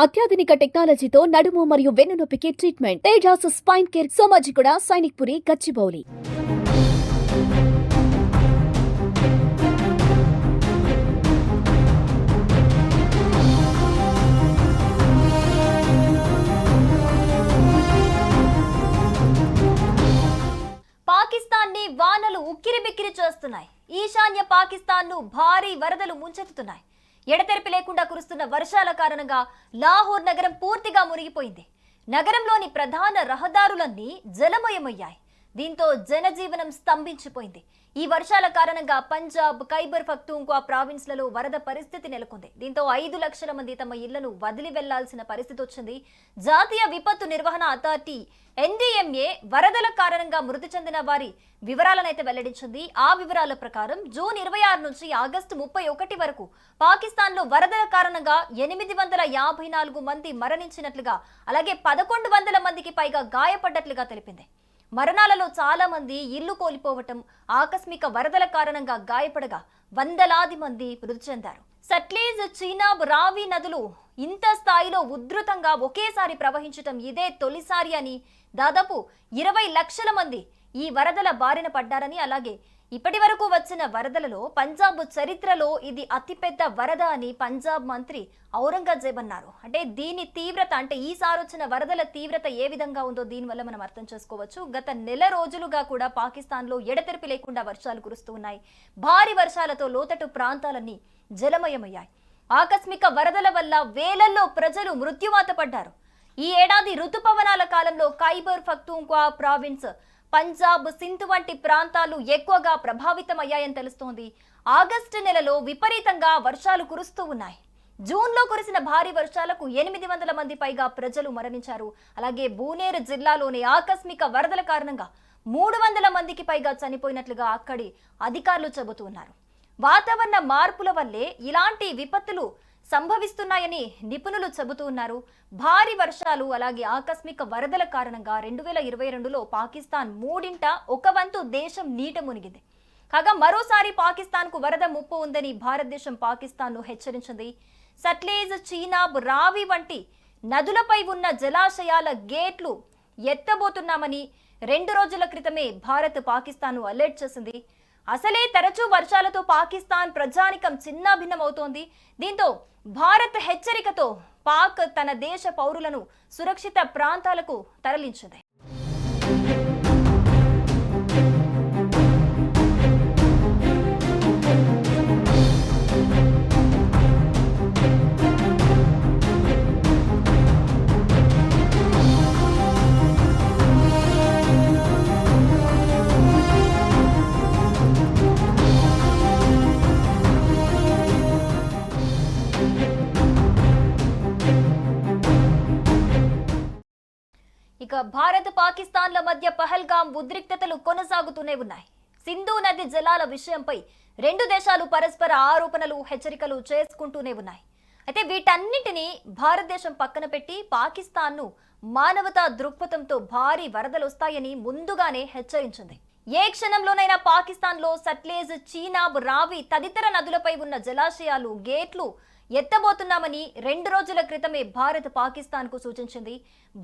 అత్యాధునిక టెక్నాలజీతో నడుము మరియు వెన్నునొప్పికి treatment Tejas spine care Somajiguda Sainikpuri Gachibowli. పాకిస్తాన్ని వానలు ఉక్కిరిబిక్కిరి చేస్తున్నాయి. ఈశాన్య పాకిస్తాన్ను భారీ వరదలు ముంచెత్తుతున్నాయి. ఎడతెరిపి లేకుండా కురుస్తున్న వర్షాల కారణంగా లాహోర్ నగరం పూర్తిగా మునిగిపోయింది. నగరంలోని ప్రధాన రహదారులన్నీ జలమయమయ్యాయి. దీంతో జనజీవనం స్తంభించిపోయింది. ఈ వర్షాల కారణంగా పంజాబ్ ఖైబర్ పఖ్తూన్ఖ్వా ప్రావిన్స్లలో వరద పరిస్థితి నెలకొంది. దీంతో ఐదు లక్షల మంది తమ ఇళ్ళను వదిలి వెళ్ళాల్సిన పరిస్థితి వచ్చింది. జాతీయ విపత్తు నిర్వహణ అథారిటీ ఎన్డీఎంఏ వరదల కారణంగా మృతి చెందిన వారి వివరాలనైతే వెల్లడించింది. ఆ వివరాల ప్రకారం జూన్ ఇరవై ఆరు నుంచి ఆగస్టు ముప్పై ఒకటి వరకు పాకిస్తాన్లో వరదల కారణంగా ఎనిమిది వందల యాభై నాలుగు మంది మరణించినట్లుగా అలాగే పదకొండు వందల మందికి పైగా గాయపడ్డట్లుగా తెలిపింది. మరణాలలో చాలా మంది ఇల్లు కోల్పోవటం ఆకస్మిక వరదల కారణంగా గాయపడగా వందలాది మంది మృతి చెందారు. సట్లేజ్ చీనాబ్ రావి నదులు ఇంత స్థాయిలో ఉధృతంగా ఒకేసారి ప్రవహించటం ఇదే తొలిసారి అని దాదాపు ఇరవై లక్షల మంది ఈ వరదల బారిన పడ్డారని అలాగే ఇప్పటి వరకు వచ్చిన వరదలలో పంజాబ్ చరిత్రలో ఇది అతిపెద్ద వరద అని పంజాబ్ మంత్రి ఔరంగజేబ్ అన్నారు. అంటే దీని తీవ్రత అంటే ఈసారి వచ్చిన వరదల తీవ్రత ఏ విధంగా ఉందో దీనివల్ల మనం అర్థం చేసుకోవచ్చు. గత నెల రోజులుగా కూడా పాకిస్తాన్లో ఎడతెరిపి లేకుండా వర్షాలు కురుస్తూ ఉన్నాయి. భారీ వర్షాలతో లోతట్టు ప్రాంతాలన్నీ జలమయమయ్యాయి. ఆకస్మిక వరదల వల్ల వేలల్లో ప్రజలు మృత్యువాత పడ్డారు. ఈ ఏడాది ఋతుపవనాల కాలంలో ఖైబర్ ఫక్తుంక్వా ప్రావిన్స్ పంజాబ్ సింత్ వంటి ప్రాంతాలు ఎక్కువగా ప్రభావితమయ్యాయని తెలుస్తోంది. ఆగస్టు నెలలో విపరీతంగా వర్షాలు కురుస్తూ ఉన్నాయి. జూన్లో కురిసిన భారీ వర్షాలకు ఎనిమిది వందల మంది పైగా ప్రజలు మరణించారు. అలాగే బూనేరు జిల్లాలోని ఆకస్మిక వరదల కారణంగా మూడు వందల మందికి పైగా చనిపోయినట్లుగా అక్కడి అధికారులు చెబుతున్నారు. వాతావరణ మార్పుల వల్లే ఇలాంటి విపత్తులు సంభవిస్తున్నాయని నిపుణులు చెబుతూ ఉన్నారు. భారీ వర్షాలు అలాగే ఆకస్మిక వరదల కారణంగా రెండు వేల ఇరవై రెండులో పాకిస్తాన్ మూడింట ఒక వంతు దేశం నీట మునిగింది. కాగా మరోసారి పాకిస్తాన్కు వరద ముప్పు ఉందని భారతదేశం పాకిస్తాన్ను హెచ్చరించింది. సట్లేజ్ చీనాబ్ రావి వంటి నదులపై ఉన్న జలాశయాల గేట్లు ఎత్తబోతున్నామని రెండు రోజుల క్రితమే భారత్ పాకిస్తాన్ను అలర్ట్ చేసింది. అసలే తరచూ వర్షాలతో పాకిస్తాన్ ప్రజానికం చిన్నాభిన్నమవుతోంది. దీంతో భారత్ హెచ్చరికతో పాక్ తన దేశ పౌరులను సురక్షిత ప్రాంతాలకు తరలించింది. భారత్ పాకిస్తాన్ల మధ్య పహల్గాం ఉద్రిక్తతలు కొనసాగుతూనే ఉన్నాయి. సింధు నది జలాల విషయంపై రెండు దేశాలు పరస్పర ఆరోపణలు హెచ్చరికలు చేసుకుంటూనే ఉన్నాయి. అయితే వీటన్నింటినీ భారతదేశం పక్కన పెట్టి పాకిస్తాన్ను మానవతా దృక్పథంతో భారీ వరదలు వస్తాయని ముందుగానే హెచ్చరించింది. ఏ క్షణంలోనైనా పాకిస్తాన్లో సట్లేజ్ చీనాబ్ రావి తదితర నదులపై ఉన్న జలాశయాలు గేట్లు ఎత్తబోతున్నామని రెండు రోజుల క్రితమే భారత్ పాకిస్తాన్కు సూచించింది.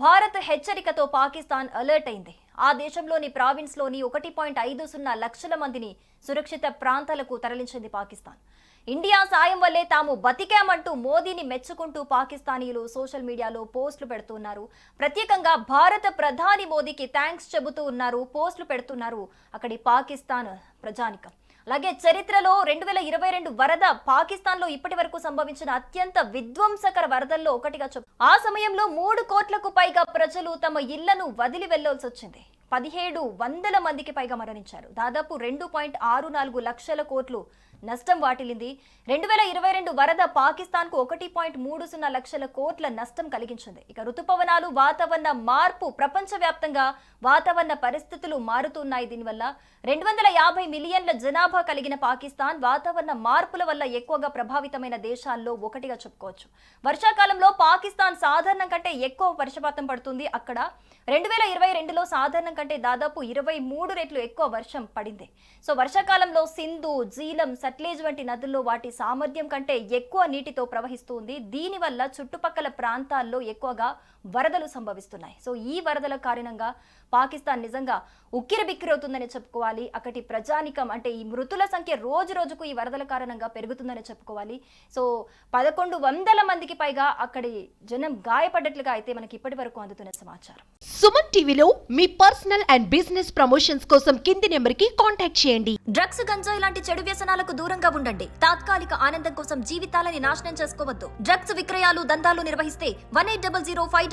భారత్ హెచ్చరికతో పాకిస్తాన్ అలర్ట్ అయింది. ఆ దేశంలోని ప్రావిన్స్లోని ఒకటి పాయింట్ ఐదు సున్నా లక్షల మందిని సురక్షిత ప్రాంతాలకు తరలించింది పాకిస్తాన్. ఇండియా సాయం వల్లే తాము బతికామంటూ మోదీని మెచ్చుకుంటూ పాకిస్తానీలు సోషల్ మీడియాలో పోస్టులు పెడుతున్నారు. ప్రత్యేకంగా భారత ప్రధాని మోదీకి థ్యాంక్స్ చెబుతూ ఉన్నారు పోస్టులు పెడుతున్నారు అక్కడి పాకిస్తాన్ ప్రజానికం. అలాగే చరిత్రలో రెండు వేల ఇరవై రెండు వరద పాకిస్తాన్లో ఇప్పటి వరకు సంభవించిన అత్యంత విధ్వంసకర వరదల్లో ఒకటిగా చెప్పు ఆ సమయంలో మూడు కోట్లకు పైగా ప్రజలు తమ ఇళ్ళను వదిలి వెళ్ళాల్సి వచ్చింది పదిహేడు వందల మందికి పైగా మరణించారు. దాదాపు రెండు పాయింట్ ఆరు నాలుగు లక్షల కోట్లు నష్టం వాటిల్లింది. రెండు వేల ఇరవై రెండు వరద పాకిస్తాన్కు ఒకటి పాయింట్ మూడు సున్నా లక్షల కోట్ల నష్టం కలిగించింది. ఇక ఋతుపవనాలు వాతావరణ మార్పు ప్రపంచవ్యాప్తంగా వాతావరణ పరిస్థితులు మారుతున్నాయి. దీనివల్ల రెండు వందల యాభై మిలియన్ల జనాభా కలిగిన పాకిస్తాన్ వాతావరణ మార్పుల వల్ల ఎక్కువగా ప్రభావితమైన దేశాల్లో ఒకటిగా చెప్పుకోవచ్చు. వర్షాకాలంలో పాకిస్తాన్ సాధారణం కంటే ఎక్కువ వర్షపాతం పడుతుంది. అక్కడ రెండు వేల ఇరవై రెండులో సాధారణం కంటే దాదాపు ఇరవై మూడు రెట్లు ఎక్కువ వర్షం పడింది. సో వర్షాకాలంలో సింధు జీలం సట్లేజ్ వంటి నదుల్లో వాటి సామర్థ్యం కంటే ఎక్కువ నీటితో ప్రవహిస్తుంది దీనివల్ల చుట్టుపక్కల ప్రాంతాల్లో ఎక్కువగా వరదలు సంభవిస్తున్నాయి. సో ఈ వరదల కారణంగా పాకిస్తాన్ నిజంగా ఉక్కిరి బిక్కిరవుతుందని చెప్పుకోవాలి. అక్కడి ప్రజానికం అంటే ఈ మృతుల సంఖ్య రోజు రోజుకు ఈ వరదల కారణంగా పెరుగుతుందని చెప్పుకోవాలి. సో పదకొండు వందల మందికి పైగా అక్కడి జనం గాయపడ్డట్లుగా అయితే మనకి ఇప్పటి వరకు అందుతున్న సమాచారం. సుమన్ టీవీలో మీ పర్సనల్ అండ్ బిజినెస్ ప్రమోషన్స్ కోసం కింది నెంబర్కి కాంటాక్ట్ చేయండి. డ్రగ్స్ గంజాయి లాంటి చెడు వ్యసనాలకు దూరంగా ఉండండి. తాత్కాలిక ఆనందం కోసం జీవితాలని నాశనం చేసుకోవద్దు. డ్రగ్స్ విక్రయాలు దందాలు నిర్వహిస్తే one eight double zero five